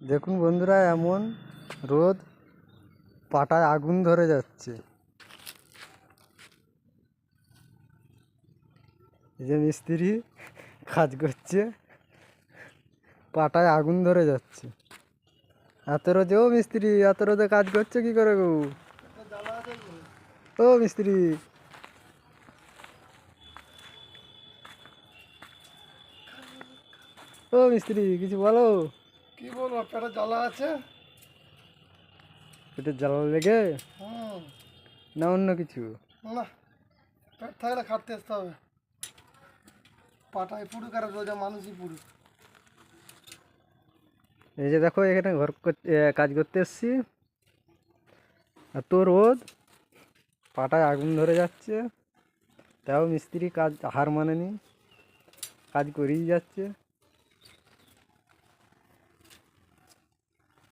দেখুন বন্ধুরা, এমন রোদ পাটায় আগুন ধরে যাচ্ছে। যে মিস্ত্রি কাজ করছে, পাটায় আগুন ধরে যাচ্ছে। এত রোদে, ও মিস্ত্রি, এত রোদে কাজ করছে কি করে গো? ও মিস্ত্রি। ও মিস্ত্রি, কিছু বলো? কি বলব পেটে জ্বালা আছে? পেটে জ্বালা লেগে? না অন্য কিছু? না পেট থাকলে খাটতে আসতে হবে। পাটায় পুরুক আর রোজা মানুষই পুরুক এই যে দেখো এখানে ঘর কাজ করতে এসছি। এত রোদ পাটায় আগুন ধরে যাচ্ছে। তাও মিস্ত্রি কাজ হার মানেনি। কাজ করেই যাচ্ছে।